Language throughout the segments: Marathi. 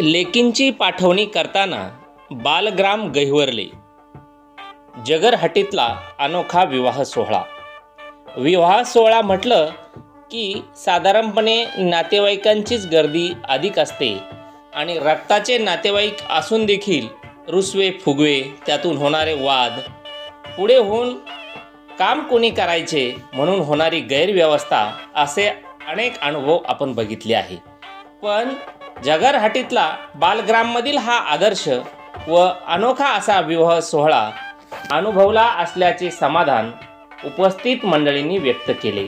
लेकींची पाठवणी करताना बालग्राम गहिवरले. जगरहटीतला अनोखा विवाह सोहळा. विवाह सोहळा म्हटलं की साधारणपणे नातेवाईकांचीच गर्दी अधिक असते आणि रक्ताचे नातेवाईक असून देखील रुसवे फुगवे त्यातून होणारे वाद पुढे होऊन काम कोणी करायचे म्हणून होणारी गैरव्यवस्था असे अनेक अनुभव आपण बघितले आहे. पण जगरहाटीतला बालग्राममधील हा आदर्श व अनोखा असा विवाह सोहळा अनुभवला असल्याचे समाधान उपस्थित मंडळींनी व्यक्त केले.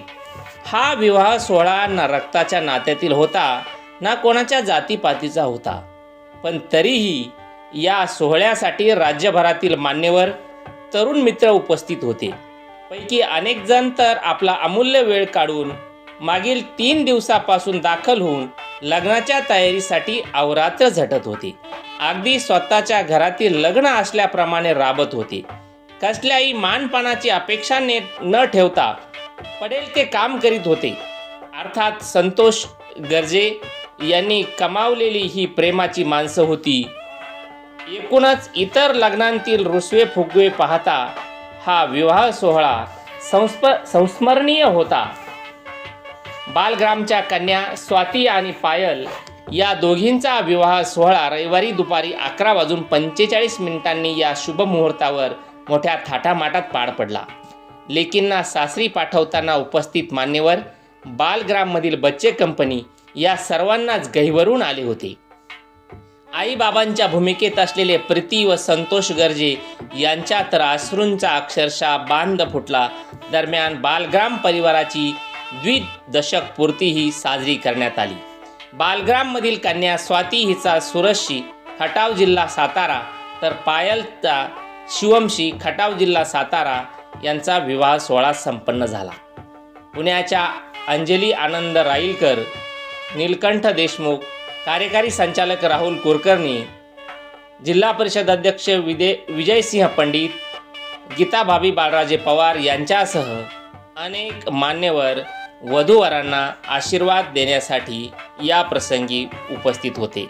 हा विवाह सोहळा ना रक्ताच्या नात्यातील होता ना कोणाच्या जातीपातीचा होता. पण तरीही या सोहळ्यासाठी राज्यभरातील मान्यवर तरुण मित्र उपस्थित होते. पैकी अनेक जण तर आपला अमूल्य वेळ काढून मागील तीन दिवसापासून दाखल होऊन लग्नाच्या तयारीसाठी अवरात्र झटत होती. अगदी स्वतःच्या घरातील लग्न असल्याप्रमाणे राबत होते. कसल्याही मानपानाची अपेक्षा ने न ठेवता पडेल ते काम करीत होते. अर्थात संतोष गर्जे यांनी कमावलेली ही प्रेमाची माणसं होती. एकूणच इतर लग्नांतील रुसवे फुगवे पाहता हा विवाह सोहळा संस्प संस्मरणीय होता. बालग्रामच्या कन्या स्वाती आणि पायल या दोघींचा विवाह सोहळा रविवारी दुपारी अकरा वाजून पंचेचाळीस मिनिटांनी या शुभमुहूर्तावर मोठ्या थाटामाटात पार पडला. लेकींना सासरी पाठवताना उपस्थित मान्यवर बालग्राममधील बच्चे कंपनी या सर्वांनाच गहिवरून आले होते. आईबाबांच्या भूमिकेत असलेले प्रीती व संतोष गर्जे यांच्या तर अश्रूंचा अक्षरशः बांध फुटला. दरम्यान बालग्राम परिवाराची द्विदशक पूर्तीही साजरी करण्यात आली. बालग्राममधील कन्या स्वाती हिचा सुरतशी खटाव जिल्हा सातारा तर पायलचा शिवमशी खटाव जिल्हा सातारा यांचा विवाह सोहळा संपन्न झाला. पुण्याच्या अंजली आनंद राईलकर नीलकंठ देशमुख कार्यकारी संचालक राहुल कुलकर्णी जिल्हा परिषद अध्यक्ष विदे विजयसिंह पंडित गीताभाभी बाळराजे पवार यांच्यासह अनेक मान्यवर वधूवरांना आशीर्वाद देण्यासाठी या प्रसंगी उपस्थित होते.